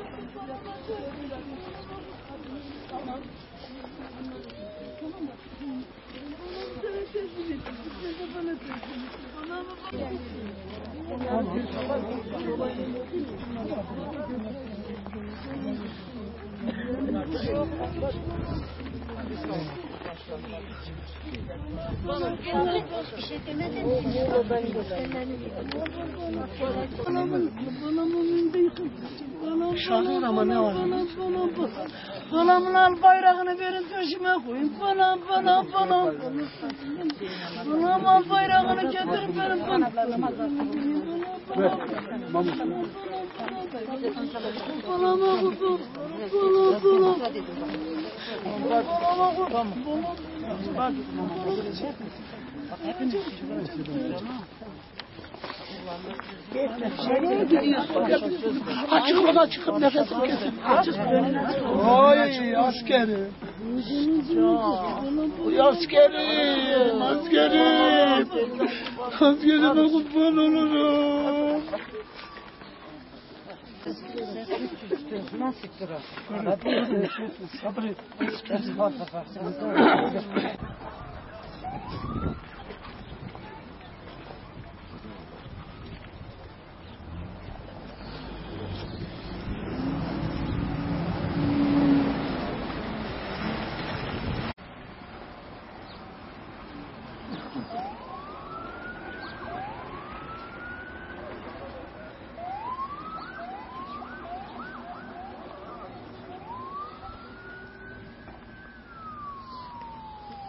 Mi? Şahın ama ne var? Balamın al bayrağını verin peşime koyun. Balam balam balam. Balam al bayrağını getirin benim bana. Balama kuzum. Balam balam. Balama kuzum. Nereye gidiyorsun? Açık oda çıkıp nefes kesin. Açık Oy askeri. Askerim, askerim. Askerime kurban olurum. razı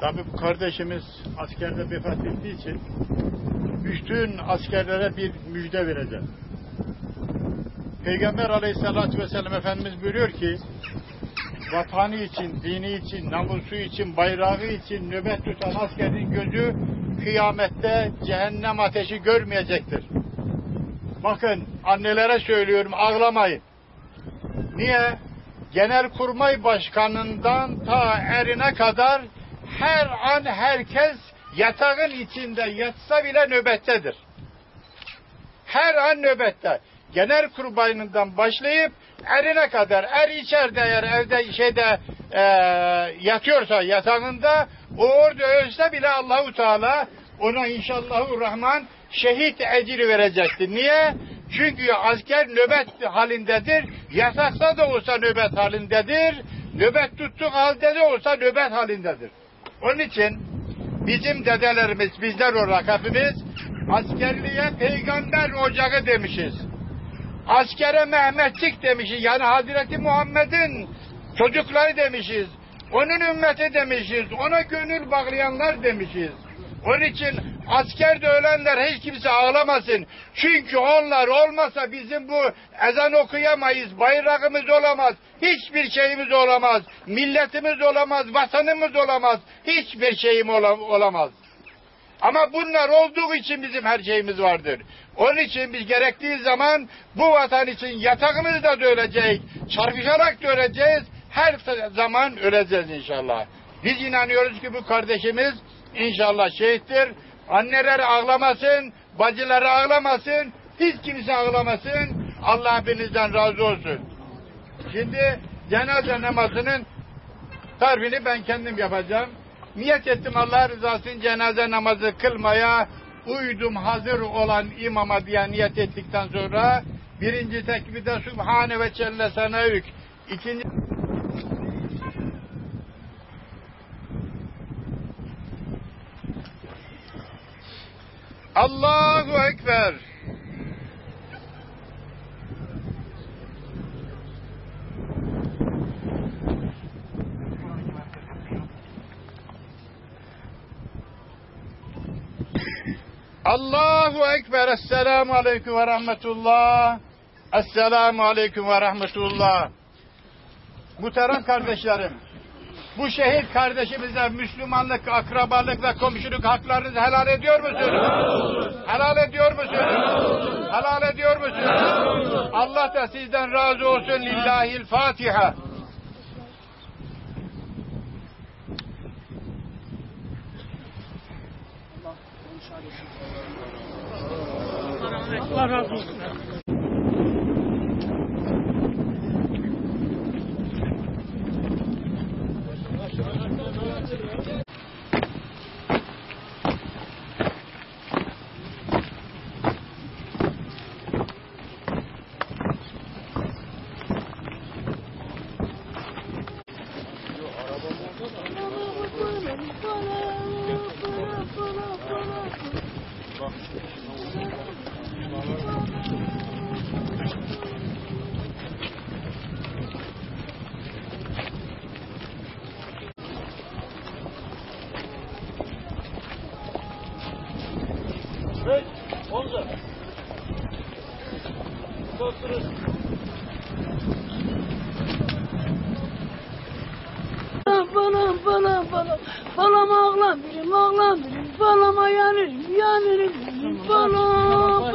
Tabii bu kardeşimiz askerde vefat ettiği için bütün askerlere bir müjde vereceğim. Peygamber aleyhissalatü vesselam Efendimiz buyuruyor ki vatanı için, dini için, namusu için, bayrağı için nöbet tutan askerin gözü kıyamette cehennem ateşi görmeyecektir. Bakın annelere söylüyorum ağlamayın. Niye? Genelkurmay Başkanı'ndan ta erine kadar her an herkes yatağın içinde yatsa bile nöbettedir. Her an nöbette. Genelkurmayından başlayıp erine kadar er içeride eğer evde şeyde e, yatıyorsa yatağında o orada ölse bile Allahu Teala ona inşallahü rahman şehit ecri verecektir. Niye? Çünkü asker nöbet halindedir. Yasakta da olsa nöbet halindedir. Nöbet tuttuk halde de olsa nöbet halindedir. Onun için bizim dedelerimiz, bizler olarak hepimiz askerliğe peygamber ocağı demişiz. Askere Mehmetçik demişiz. Yani Hazreti Muhammed'in çocukları demişiz. Onun ümmeti demişiz. Ona gönül bağlayanlar demişiz. Onun için askerde ölenler hiç kimse ağlamasın. Çünkü onlar olmasa bizim bu ezan okuyamayız, bayrağımız olamaz, hiçbir şeyimiz olamaz, milletimiz olamaz, vatanımız olamaz, hiçbir şeyim ola- olamaz. Ama bunlar olduğu için bizim her şeyimiz vardır. Onun için biz gerektiği zaman bu vatan için yatağımızda da öleceğiz, çarpışarak da her zaman öleceğiz inşallah. Biz inanıyoruz ki bu kardeşimiz inşallah şehittir. Anneler ağlamasın, bacıları ağlamasın, hiç kimse ağlamasın. Allah hepinizden razı olsun. Şimdi cenaze namazının tarifini ben kendim yapacağım. Niyet ettim Allah rızası cenaze namazı kılmaya uydum hazır olan imama diye niyet ettikten sonra birinci tekbirde Sübhane ve Celle Seneük ikinci Allahu Ekber. Allahu Ekber. Esselamu Aleyküm ve Rahmetullah. Esselamu Aleyküm ve Rahmetullah. Muhterem kardeşlerim bu şehit kardeşimize Müslümanlık, akrabalık ve komşuluk haklarınızı helal ediyor musunuz? Helal ediyor musunuz? Helal ediyor musunuz? Allah da sizden razı olsun. Lillahil Fatiha. Allah razı olsun. Bana bana bana Balam ağlam birim ağlam birim Balama yanırım yanırım birim Bana